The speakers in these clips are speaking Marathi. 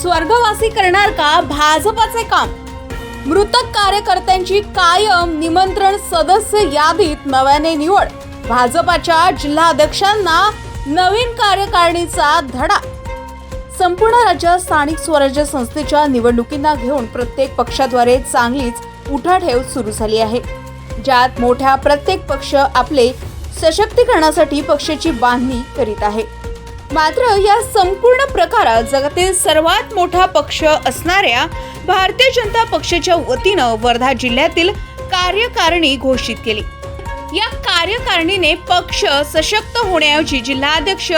स्वर्गवासी करणार का भाजपाचे काम? मृतक कार्यकर्त्यांची कायम निमंत्रण सदस्य यादीत नव्याने निवड. भाजपाच्या जिल्हाध्यक्षांना नवीन कार्यकारिणीचा धडा. संपूर्ण राज्यात स्थानिक स्वराज्य संस्थेच्या निवडणुकींना घेऊन प्रत्येक पक्षाद्वारे चांगलीच उठाठेव सुरू झाली आहे. ज्यात मोठ्या प्रत्येक पक्ष आपले सशक्तीकरणासाठी पक्षाची बांधणी करीत आहे. मात्र या संपूर्ण प्रकारात जगातील सर्वात मोठा पक्ष असणाऱ्या भारतीय जनता पक्षाच्या वतीनं वर्धा जिल्ह्यातील कार्यकारिणी घोषित केली. या कार्यकारिणीने पक्ष सशक्त होण्याऐवजी जिल्हाध्यक्ष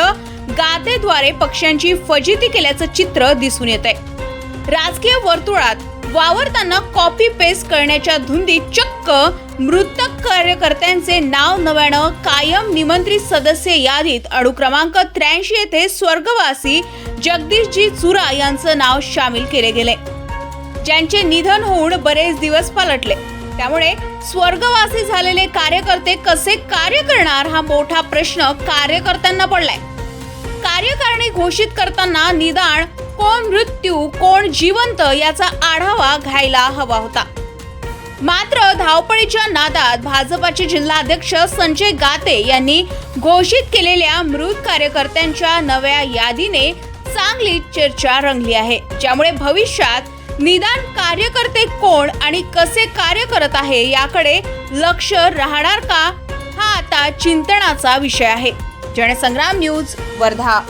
गातेद्वारे पक्षांची फजिती केल्याचं चित्र दिसून येत आहे राजकीय वर्तुळात वावरताना कॉपी पेस्ट करण्याच्या धुंदीत चक्क मृतक कार्यकर्त्यांचे नाव नव्यानं कायम निमंत्रित सदस्य यादीत. अणु क्रमांक त्र्याऐंशी येथे स्वर्गवासी जगदीशजी चुरा यांचं नाव सामील केले गेले. ज्यांचे निधन होऊन बरेच दिवस पलटले. त्यामुळे स्वर्गवासी झालेले कार्यकर्ते कसे कार्य करणार हा मोठा प्रश्न कार्यकर्त्यांना पडलाय. कार्यकारिणी घोषित करताना निदान कोण मृत्यू कोण जिवंत याचा आढावा घ्यायला हवा होता. मात्र धावपळीच्या नादात भाजपाचे जिल्हाध्यक्ष संजय गाते यांनी घोषित केलेल्या मृत कार्यकर्त्यांच्या नव्या यादीने चांगली चर्चा रंगली आहे ज्यामुळे भविष्यात निदान कार्यकर्ते कोण आणि कसे कार्य करत आहे याकडे लक्ष राहणार का हा आता चिंतनाचा विषय आहे. जनसंग्राम न्यूज वर्धा.